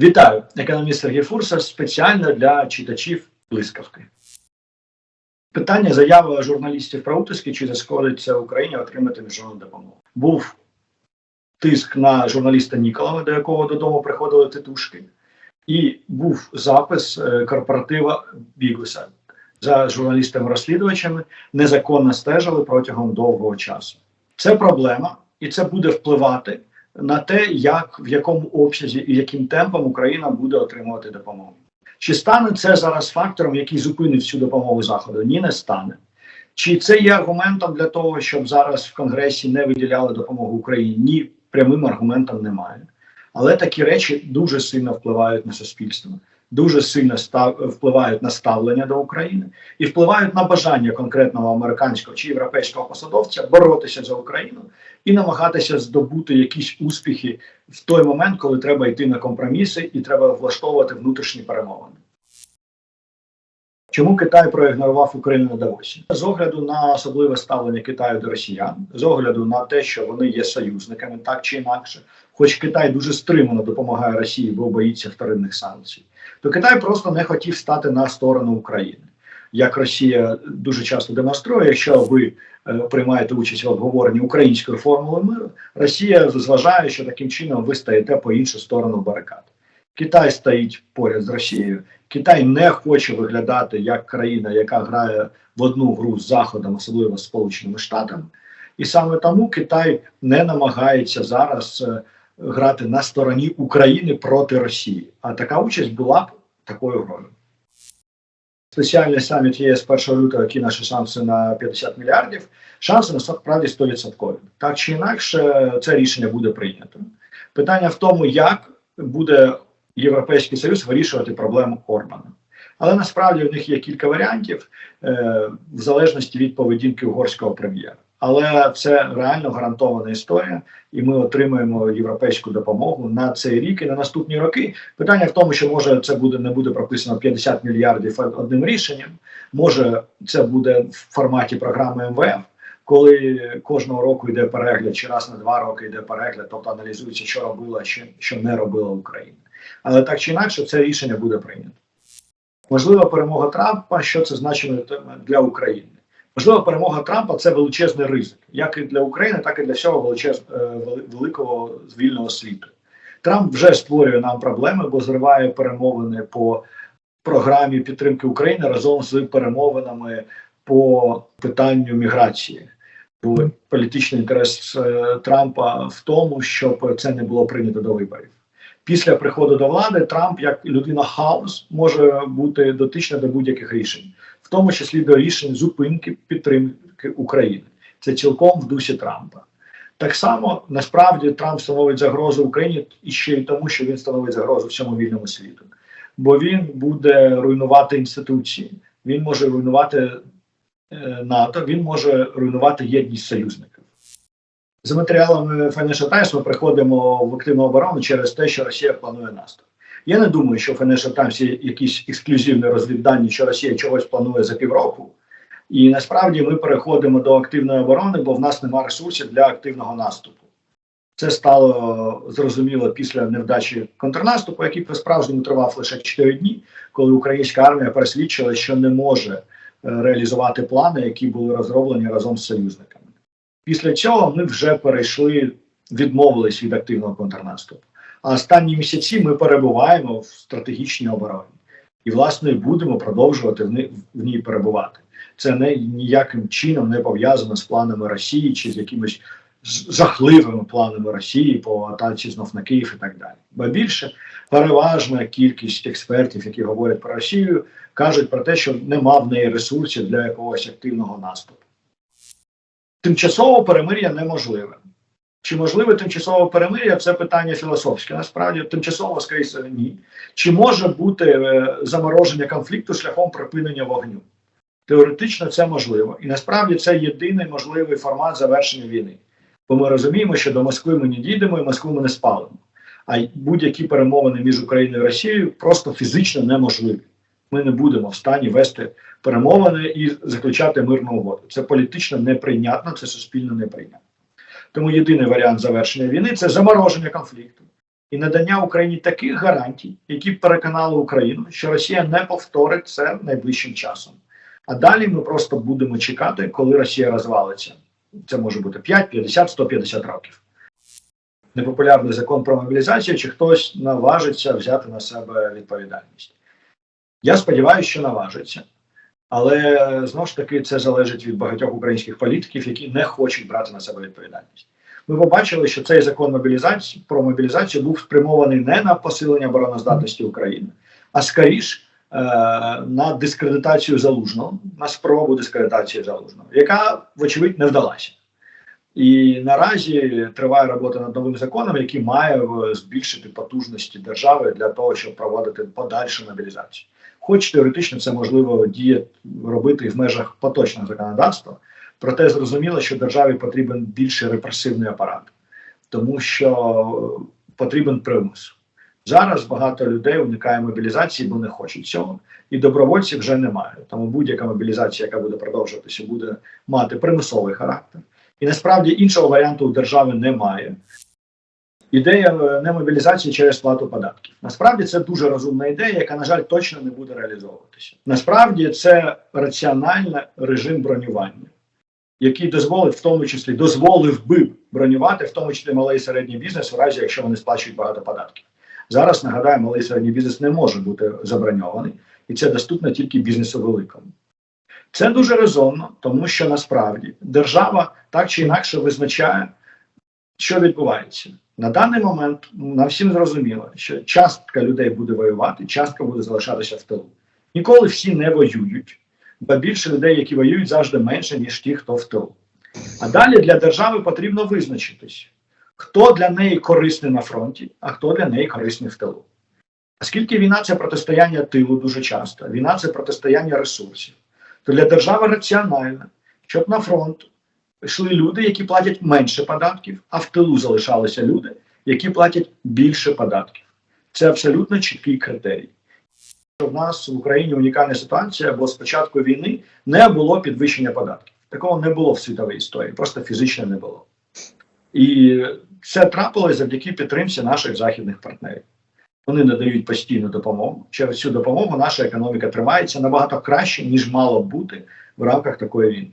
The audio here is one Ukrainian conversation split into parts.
Вітаю, економіст Сергій Фурса спеціально для читачів блискавки. Питання заяви журналістів про утиски, чи зашкодиться Україні отримати міжнародну допомогу. Був тиск на журналіста Ніколова, до якого додому приходили титушки, і був запис е, корпоратива Бігуса. За журналістами-розслідувачами незаконно стежили протягом довгого часу. Це проблема, і це буде впливати на те, як в якому обсязі і яким темпом Україна буде отримувати допомогу. Чи стане це зараз фактором, який зупинить всю допомогу заходу? Ні, не стане. Чи це є аргументом для того, щоб зараз в Конгресі не виділяли допомогу Україні? Ні, прямим аргументом немає. Але такі речі дуже сильно впливають на суспільство, дуже сильно став, впливають на ставлення до України і впливають на бажання конкретного американського чи європейського посадовця боротися за Україну і намагатися здобути якісь успіхи в той момент, коли треба йти на компроміси і треба влаштовувати внутрішні перемовини. Чому Китай проігнорував Україну на Давосі? З огляду на особливе ставлення Китаю до росіян, з огляду на те, що вони є союзниками, так чи інакше, хоч Китай дуже стримано допомагає Росії, бо боїться вторинних санкцій, то Китай просто не хотів стати на сторону України. Як Росія дуже часто демонструє, якщо ви е, приймаєте участь в обговоренні української формули миру, Росія зважає, що таким чином ви стаєте по іншу сторону барикад. Китай стоїть поряд з Росією. Китай не хоче виглядати як країна, яка грає в одну гру з Заходом, особливо з Сполученими Штатами. І саме тому Китай не намагається зараз е, грати на стороні України проти Росії. А така участь була б такою грою. Спеціальний саміт ЄС 1 лютого, який наші шанси на 50 мільярдів, шанси насправді 100%. Так чи інакше, це рішення буде прийнято. Питання в тому, як буде Європейський Союз вирішувати проблему Орбана. Але насправді в них є кілька варіантів е, в залежності від поведінки угорського прем'єра. Але це реально гарантована історія, і ми отримуємо європейську допомогу на цей рік і на наступні роки. Питання в тому, що може це буде не буде прописано 50 мільярдів одним рішенням. Може, це буде в форматі програми МВФ, коли кожного року йде перегляд, чи раз на два роки йде перегляд, тобто аналізується, що робила, що, що не робила Україна. Але так чи інакше, це рішення буде прийнято. Можлива перемога Трампа, що це значить для України. Можлива перемога Трампа це величезний ризик, як і для України, так і для всього величез, великого вільного світу. Трамп вже створює нам проблеми, бо зриває перемовини по програмі підтримки України разом з перемовинами по питанню міграції. Бо політичний інтерес е, Трампа в тому, щоб це не було прийнято до виборів. Після приходу до влади Трамп, як людина хаос, може бути дотична до будь-яких рішень, в тому числі до рішень зупинки підтримки України. Це цілком в дусі Трампа. Так само насправді Трамп становить загрозу Україні і ще й тому, що він становить загрозу всьому вільному світу, бо він буде руйнувати інституції, він може руйнувати е, НАТО, він може руйнувати єдність союзників. За матеріалами Financial Times ми приходимо в активну оборону через те, що Росія планує наступ. Я не думаю, що Financial Times є якісь ексклюзивні розвіддані, що Росія чогось планує за півроку. І насправді ми переходимо до активної оборони, бо в нас немає ресурсів для активного наступу. Це стало зрозуміло після невдачі контрнаступу, який по справжньому тривав лише 4 дні, коли українська армія пересвідчила, що не може е, реалізувати плани, які були розроблені разом з союзниками. Після цього ми вже перейшли, відмовились від активного контрнаступу. А останні місяці ми перебуваємо в стратегічній обороні і, власне, будемо продовжувати в ній, перебувати. Це не ніяким чином не пов'язано з планами Росії чи з якимись жахливими планами Росії по атаці знов на Київ і так далі. Бо більше переважна кількість експертів, які говорять про Росію, кажуть про те, що нема в неї ресурсів для якогось активного наступу. Тимчасове перемир'я неможливе. Чи можливе тимчасове перемир'я це питання філософське. Насправді, тимчасово скоріше ні. Чи може бути е, замороження конфлікту шляхом припинення вогню? Теоретично це можливо. І насправді це єдиний можливий формат завершення війни. Бо ми розуміємо, що до Москви ми не дійдемо і Москву ми не спалимо. А будь-які перемовини між Україною і Росією просто фізично неможливі. Ми не будемо в стані вести перемовини і заключати мирну угоду. Це політично неприйнятно, це суспільно неприйнятно. Тому єдиний варіант завершення війни це замороження конфлікту. і надання Україні таких гарантій, які б переконали Україну, що Росія не повторить це найближчим часом. А далі ми просто будемо чекати, коли Росія розвалиться. Це може бути 5, 50, 150 років. Непопулярний закон про мобілізацію, чи хтось наважиться взяти на себе відповідальність. Я сподіваюся, що наважиться. Але знову ж таки це залежить від багатьох українських політиків, які не хочуть брати на себе відповідальність. Ми побачили, що цей закон мобілізації про мобілізацію був спрямований не на посилення обороноздатності України, а скоріш е, на дискредитацію залужного, на спробу дискредитації залужного, яка, вочевидь, не вдалася. І наразі триває робота над новим законом, який має е, збільшити потужності держави для того, щоб проводити подальшу мобілізацію. Хоч теоретично це можливо діє робити в межах поточного законодавства, проте зрозуміло, що державі потрібен більше репресивний апарат, тому що потрібен примус. Зараз багато людей уникає мобілізації, бо не хочуть цього, і добровольців вже немає. Тому будь-яка мобілізація, яка буде продовжуватися, буде мати примусовий характер. І насправді іншого варіанту у держави немає. Ідея е, не мобілізації через сплату податків. Насправді це дуже розумна ідея, яка, на жаль, точно не буде реалізовуватися. Насправді це раціональний режим бронювання, який дозволить, в тому числі дозволив би бронювати, в тому числі малий і середній бізнес, у разі якщо вони сплачують багато податків. Зараз нагадаю, малий і середній бізнес не може бути заброньований, і це доступно тільки бізнесу великому. Це дуже резонно, тому що насправді держава так чи інакше визначає, що відбувається. На даний момент нам всім зрозуміло, що частка людей буде воювати, частка буде залишатися в тилу. Ніколи всі не воюють, бо більше людей, які воюють, завжди менше, ніж ті, хто в тилу. А далі для держави потрібно визначитись, хто для неї корисний на фронті, а хто для неї корисний в тилу. Оскільки війна це протистояння тилу дуже часто, війна це протистояння ресурсів, то для держави раціонально, щоб на фронт йшли люди, які платять менше податків, а в тилу залишалися люди, які платять більше податків. Це абсолютно чіткий критерій. В нас в Україні унікальна ситуація, бо з початку війни не було підвищення податків. Такого не було в світовій історії, просто фізично не було. І це трапилось завдяки підтримці наших західних партнерів. Вони надають постійну допомогу. Через цю допомогу наша економіка тримається набагато краще, ніж мало бути в рамках такої війни.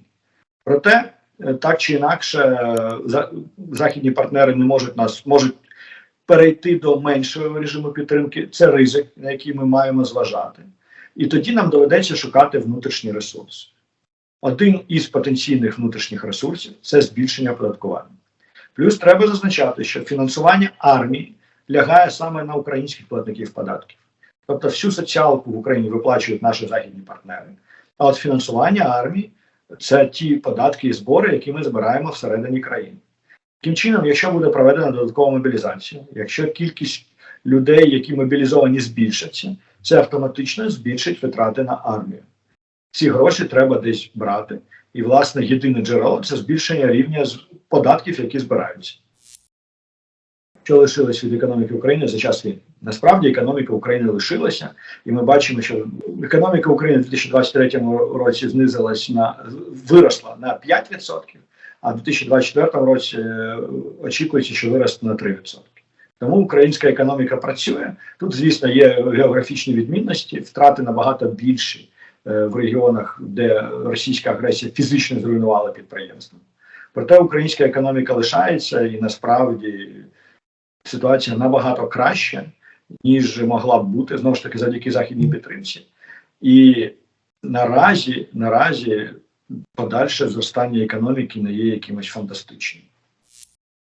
Проте, е, так чи інакше, е, західні партнери не можуть нас можуть перейти до меншого режиму підтримки. Це ризик, на який ми маємо зважати. І тоді нам доведеться шукати внутрішні ресурси. Один із потенційних внутрішніх ресурсів це збільшення оподаткування. Плюс треба зазначати, що фінансування армії лягає саме на українських платників податків. Тобто всю соціалку в Україні виплачують наші західні партнери. А от фінансування армії це ті податки і збори, які ми збираємо всередині країни. Таким чином, якщо буде проведена додаткова мобілізація, якщо кількість людей, які мобілізовані, збільшиться, це автоматично збільшить витрати на армію. Ці гроші треба десь брати. І, власне, єдине джерело це збільшення рівня податків, які збираються. Що лишилось від економіки України за час війни? Насправді економіка України лишилася, і ми бачимо, що економіка України в 2023 році знизилась на виросла на 5%, а в 2024 році е, очікується, що виросте на 3%. Тому українська економіка працює. Тут, звісно, є географічні відмінності, втрати набагато більші е, в регіонах, де російська агресія фізично зруйнувала підприємства. Проте українська економіка лишається і насправді ситуація набагато краща, ніж могла б бути знову ж таки завдяки західній підтримці. І наразі, наразі подальше зростання економіки не є якимось фантастичним.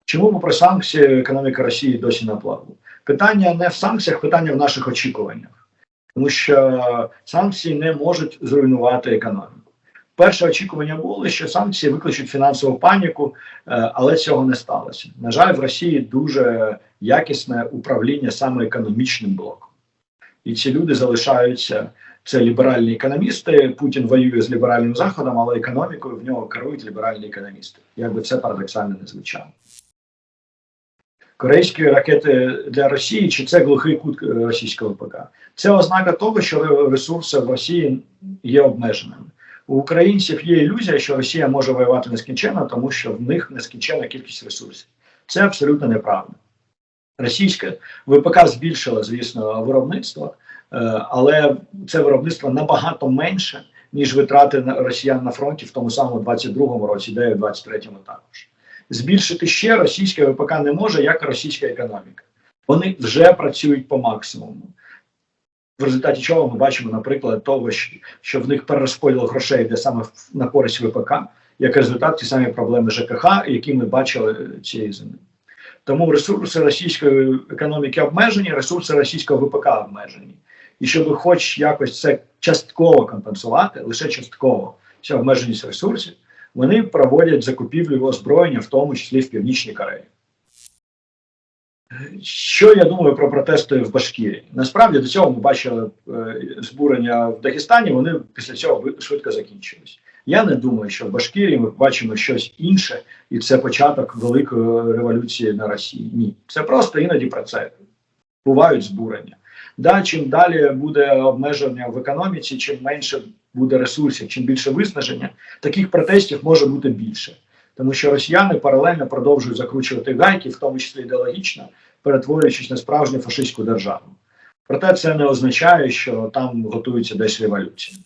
Чому попри санкції економіка Росії досі на плаву? Питання не в санкціях, питання в наших очікуваннях, тому що санкції не можуть зруйнувати економіку. Перше очікування було, що санкції викличуть фінансову паніку, е, але цього не сталося. На жаль, в Росії дуже якісне управління саме економічним блоком, і ці люди залишаються. Це ліберальні економісти. Путін воює з ліберальним заходом, але економікою в нього керують ліберальні економісти. Якби це парадоксально не звучало. Корейські ракети для Росії чи це глухий кут е, російського ПК? Це ознака того, що ресурси в Росії є обмеженими. У українців є ілюзія, що Росія може воювати нескінченно, тому що в них нескінченна кількість ресурсів. Це абсолютно неправда. Російське ВПК збільшило, звісно, виробництво, е, але це виробництво набагато менше, ніж витрати росіян на фронті в тому самому 22-му році, де і в 23-му також. Збільшити ще російське ВПК не може, як російська економіка. Вони вже працюють по максимуму. В результаті чого ми бачимо, наприклад, того, що- в них перерозподіл грошей йде саме на користь ВПК, як результат ті самі проблеми ЖКХ, які ми бачили е, цієї зими. Тому ресурси російської економіки обмежені, ресурси російського ВПК обмежені. І щоб хоч якось це частково компенсувати, лише частково цю обмеженість ресурсів, вони проводять закупівлю озброєння, в тому числі в Північній Кореї. Що я думаю про протести в Башкірії? Насправді до цього ми бачили е, збурення в Дагестані, вони після цього ви- швидко закінчились. Я не думаю, що в Башкірії ми бачимо щось інше, і це початок великої революції на Росії. Ні, це просто іноді про це бувають збурення. Да, чим далі буде обмеження в економіці, чим менше буде ресурсів, чим більше виснаження, таких протестів може бути більше. Тому що росіяни паралельно продовжують закручувати гайки, в тому числі ідеологічно, перетворюючись на справжню фашистську державу. Проте це не означає, що там готується десь революція.